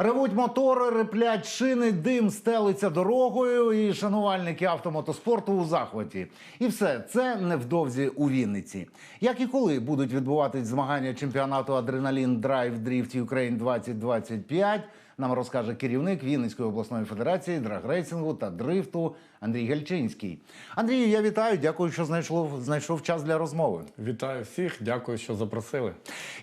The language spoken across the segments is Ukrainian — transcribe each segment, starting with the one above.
Ревуть мотори, реплять шини, дим стелиться дорогою, і шанувальники автомотоспорту у захваті. І все це невдовзі у Вінниці. Як і коли будуть відбуватись змагання чемпіонату Адреналін Драйв Дріфт Україн 2025, нам розкаже керівник Вінницької обласної федерації драгрейсингу та дрифту Андрій Гельчинський. Андрію, я вітаю. Дякую, що знайшов, знайшов час для розмови. Вітаю всіх, дякую, що запросили.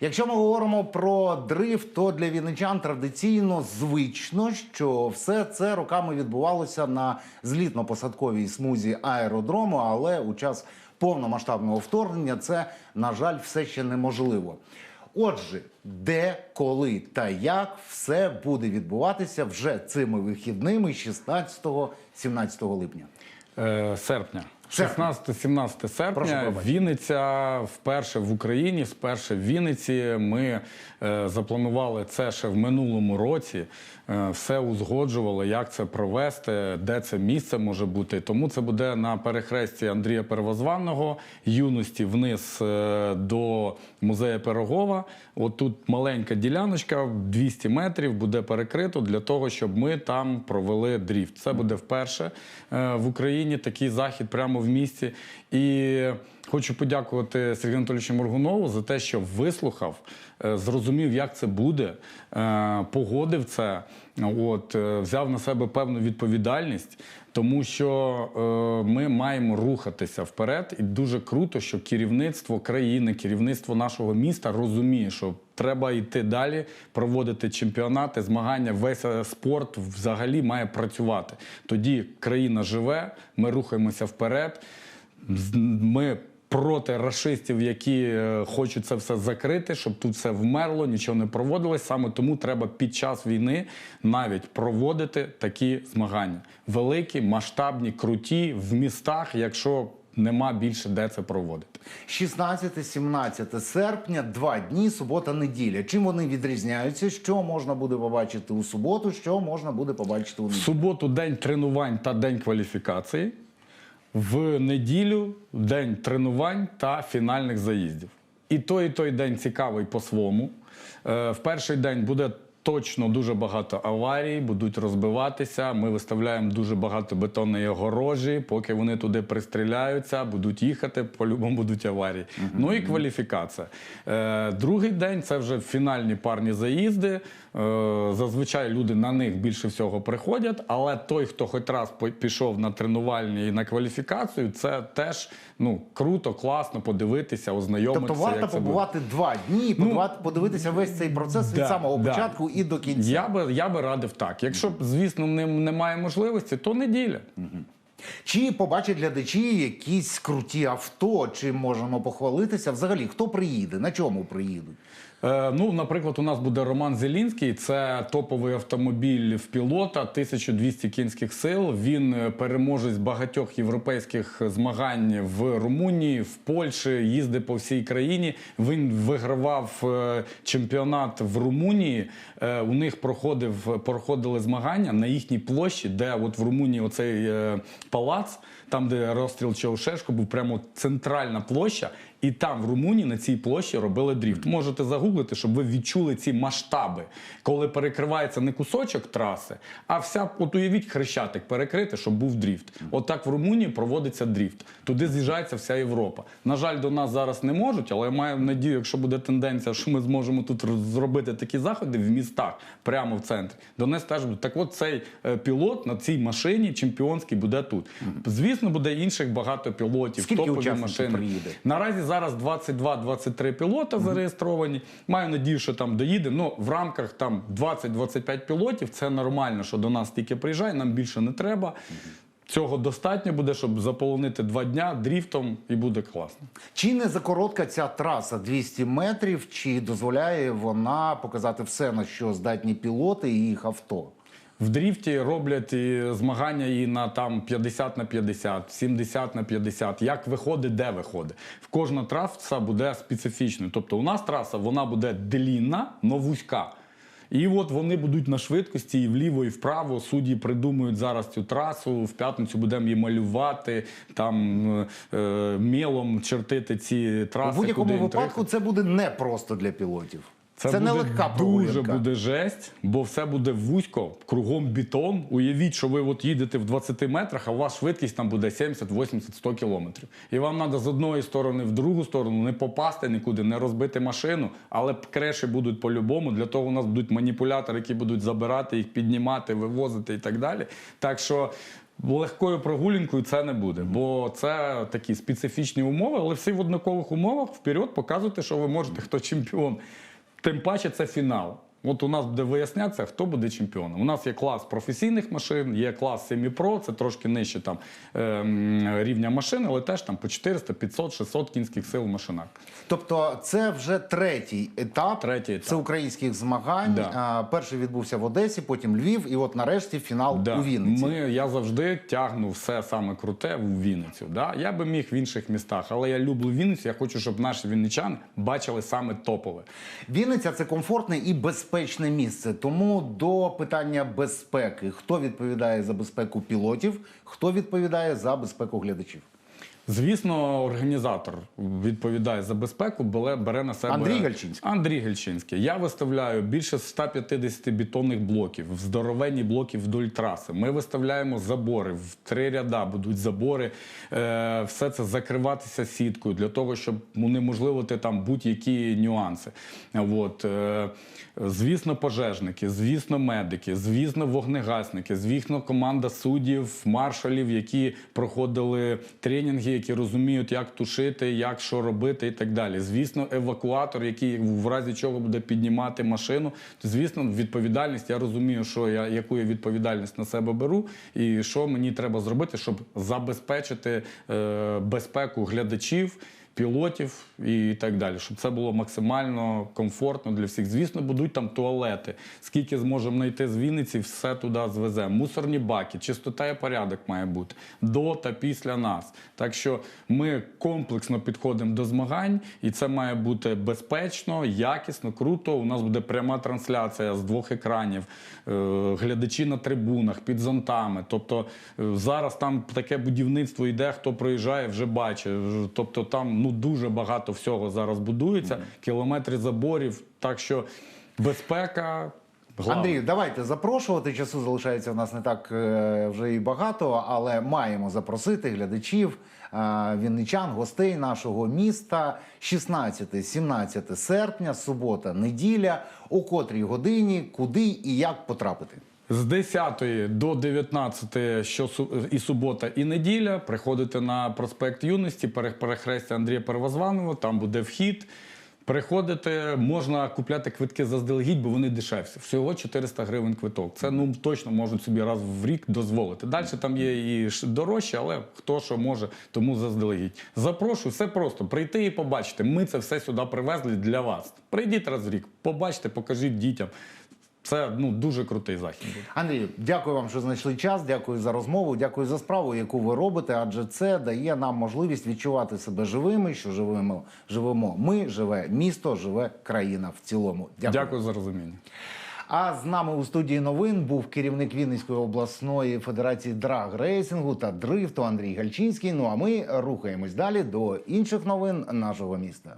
Якщо ми говоримо про дрифт, то для вінничан традиційно звично, що все це роками відбувалося на злітно-посадковій смузі аеродрому, але у час повномасштабного вторгнення це, на жаль, все ще неможливо. Отже, де, коли та як все буде відбуватися вже цими вихідними 16-17 липня. Е, серпня. Серпня. 16-17 серпня. Вінниця вперше в Україні, вперше в Вінниці. Ми е, запланували це ще в минулому році. Е, все узгоджували, як це провести, де це місце може бути. Тому це буде на перехресті Андрія Первозванного, юності вниз е, до музею Пирогова. От тут маленька діляночка, 200 метрів, буде перекрито для того, щоб ми там провели дріфт. Це буде вперше е, в Україні такий захід прямо в місті. І хочу подякувати Сергію Анатолійовичу Моргунову за те, що вислухав, зрозумів, як це буде, погодив це, от, е, взяв на себе певну відповідальність. Тому що е, ми маємо рухатися вперед, і дуже круто, що керівництво країни, керівництво нашого міста розуміє, що треба йти далі, проводити чемпіонати, змагання. Весь е, спорт взагалі має працювати. Тоді країна живе, ми рухаємося вперед. Ми проти расистів, які е, хочуть це все закрити, щоб тут все вмерло, нічого не проводилось. Саме тому треба під час війни навіть проводити такі змагання. Великі, масштабні, круті в містах, якщо нема більше де це проводити. 16-17 серпня, два дні, субота-неділя. Чим вони відрізняються? Що можна буде побачити у суботу, що можна буде побачити у В неділю? суботу день тренувань та день кваліфікації. В неділю день тренувань та фінальних заїздів. І той, і той день цікавий по-своєму. Е, В перший день буде точно дуже багато аварій, будуть розбиватися. Ми виставляємо дуже багато бетонної огорожі. Поки вони туди пристріляються, будуть їхати, по-любому будуть аварії. Ну і кваліфікація. Е, Другий день це вже фінальні парні заїзди. Е, Зазвичай люди на них більше всього приходять, але той, хто хоч раз пішов на тренувальні і на кваліфікацію, це теж ну круто, класно подивитися, ознайомитися. Тобто варто це буде. побувати два дні і подивитися весь цей процес від самого да. початку і до кінця. Я би я би радив так. Якщо звісно не- немає можливості, то неділя. Чи побачать глядачі якісь круті авто? Чи можемо похвалитися? Взагалі, хто приїде? На чому приїдуть? Е, ну, наприклад, у нас буде Роман Зелінський. Це топовий автомобіль в пілота, 1200 кінських сил. Він е, переможець багатьох європейських змагань в Румунії, в Польщі, їздив по всій країні. Він вигравав е, чемпіонат в Румунії. У них проходив проходили змагання на їхній площі, де от в Румунії оцей палац, там де розстріл Чаушешко, був прямо центральна площа. І там в Румунії на цій площі робили дріфт. Можете загуглити, щоб ви відчули ці масштаби, коли перекривається не кусочок траси, а вся от уявіть хрещатик перекрити, щоб був дріфт. От так в Румунії проводиться дріфт. Туди з'їжджається вся Європа. На жаль, до нас зараз не можуть, але я маю надію, якщо буде тенденція, що ми зможемо тут зробити такі заходи в містах, прямо в центрі. До нас теж буде. Так от цей е, пілот на цій машині чемпіонський буде тут. Звісно, буде інших багато пілотів, Скільки топові машини. приїде? Наразі зараз 22-23 пілота зареєстровані. Маю надію, що там доїде. Ну в рамках там 20-25 пілотів. Це нормально, що до нас тільки приїжджає. Нам більше не треба. Цього достатньо буде, щоб заполонити два дня дріфтом, і буде класно. Чи не закоротка ця траса 200 метрів? Чи дозволяє вона показати все, на що здатні пілоти і їх авто? В дріфті роблять і змагання і на там 50 на 50, 70 на 50. Як виходить, де виходить. В кожна траса буде специфічною. Тобто у нас траса вона буде длінна, но вузька. І от вони будуть на швидкості і вліво, і вправо. Судді придумують зараз цю трасу. В п'ятницю будемо її малювати, там е, е, мелом чертити ці траси. У будь-якому випадку це буде не просто для пілотів. Це, Це буде нелегка дуже буде жесть, бо все буде вузько, кругом бетон. Уявіть, що ви от їдете в 20 метрах, а у вас швидкість там буде 70, 80, 100 кілометрів. І вам треба з одної сторони в другу сторону не попасти нікуди, не розбити машину, але креші будуть по-любому. Для того у нас будуть маніпулятори, які будуть забирати їх, піднімати, вивозити і так далі. Так що. Легкою прогулянкою це не буде, бо це такі специфічні умови, але всі в однакових умовах вперед показуйте, що ви можете, хто чемпіон. Тим паче це фінал. От у нас буде вияснятися, хто буде чемпіоном. У нас є клас професійних машин, є клас семі-про, це трошки нижче там, ем, рівня машин, але теж там по 400, 500, 600 кінських сил в машинах. Тобто, це вже третій етап, Третій етап. всеукраїнських змагань. Да. Перший відбувся в Одесі, потім Львів, і от нарешті фінал Да. у Вінниці. Ми, я завжди тягну все саме круте в Вінницю. Да? Я би міг в інших містах, але я люблю Вінницю. Я хочу, щоб наші вінничани бачили саме топове. Вінниця це комфортне і безпечне місце. Тому до питання безпеки: хто відповідає за безпеку пілотів, хто відповідає за безпеку глядачів? Звісно, організатор відповідає за безпеку, бере, бере на себе Андрій Гальчинський. Андрій Гальчинський. Я виставляю більше 150 бетонних блоків, здоровенні блоки вдоль траси. Ми виставляємо забори в три ряда будуть забори. Е, все це закриватися сіткою для того, щоб унеможливити там будь-які нюанси. От, е, звісно, пожежники, звісно, медики, звісно, вогнегасники, звісно, команда суддів, маршалів, які проходили тренінги, які розуміють, як тушити, як що робити і так далі. Звісно, евакуатор, який в разі чого буде піднімати машину. то Звісно, відповідальність. Я розумію, що я яку я відповідальність на себе беру, і що мені треба зробити, щоб забезпечити е, безпеку глядачів. Пілотів і так далі, щоб це було максимально комфортно для всіх. Звісно, будуть там туалети. Скільки зможемо знайти з Вінниці, все туди звеземо. Мусорні баки, чистота і порядок має бути до та після нас. Так що ми комплексно підходимо до змагань, і це має бути безпечно, якісно, круто. У нас буде пряма трансляція з двох екранів, е, глядачі на трибунах, під зонтами. Тобто е, зараз там таке будівництво йде, хто проїжджає, вже бачить. Тобто там ну дуже багато всього зараз будується, кілометри заборів. Так що безпека. главне. Андрію, давайте запрошувати. Часу залишається в нас не так е, вже і багато, але маємо запросити глядачів, е, вінничан, гостей нашого міста. 16-17 серпня, субота, неділя. О котрій годині, куди і як потрапити. З 10 до 19 що і субота, і неділя. Приходите на проспект Юності, перехрестя Андрія Первозванова, там буде вхід. Приходите, можна купляти квитки заздалегідь, бо вони дешевші. Всього 400 гривень квиток. Це ну точно можуть собі раз в рік дозволити. Далі там є і дорожче, але хто що може, тому заздалегідь. Запрошую, все просто прийти і побачити. Ми це все сюди привезли для вас. Прийдіть раз в рік, побачите, покажіть дітям. Це ну дуже крутий захід. Андрію, дякую вам, що знайшли час. Дякую за розмову. Дякую за справу, яку ви робите. Адже це дає нам можливість відчувати себе живими. Що живемо, живемо ми, живе місто, живе країна в цілому. Дякую. Дякую за розуміння. А з нами у студії новин був керівник Вінницької обласної федерації драг-рейсингу та дрифту Андрій Гальчинський. Ну а ми рухаємось далі до інших новин нашого міста.